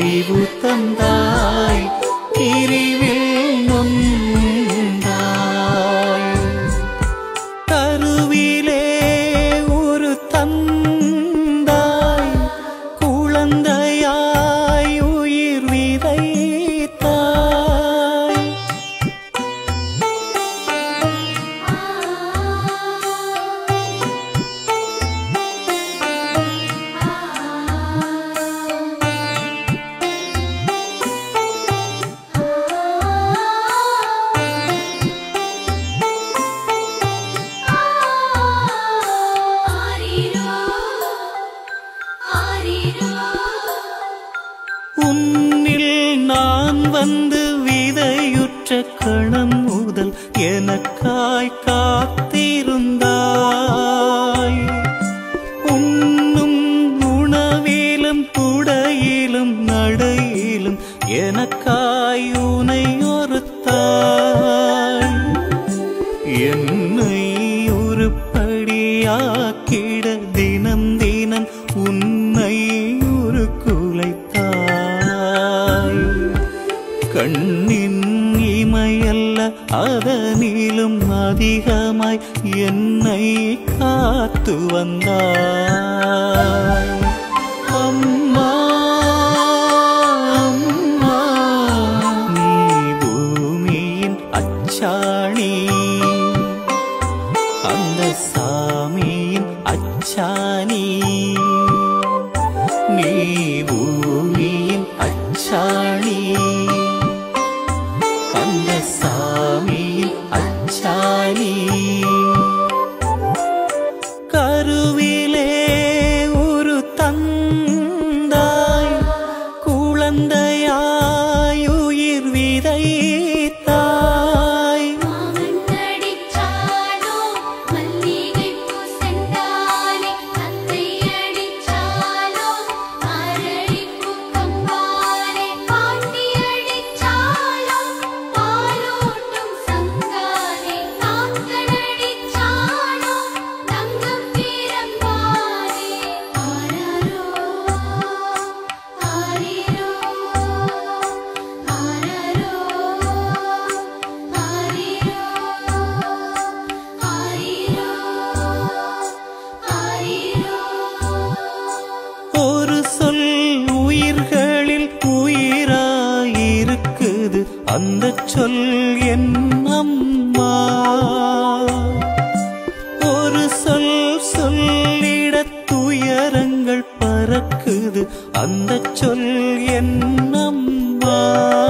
அறிவு தந்தா உன்னில் நான் வந்து விதையுற்ற கணம் முதல் எனக்காய் கா அதனிலும் அதிகமாய் என்னை காத்து வந்தாய். அம்மா அம்மா நீ பூமியின் அச்சாணி. அந்த சாமியின் அச்சாணி. நீ பூமியின் அச்சாணி. நீ சொல் என் அம்மா. ஒரு சொல் சொல்லிட துயரங்கள் பறக்குது. அந்த சொல் என் அம்மா.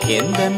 甜的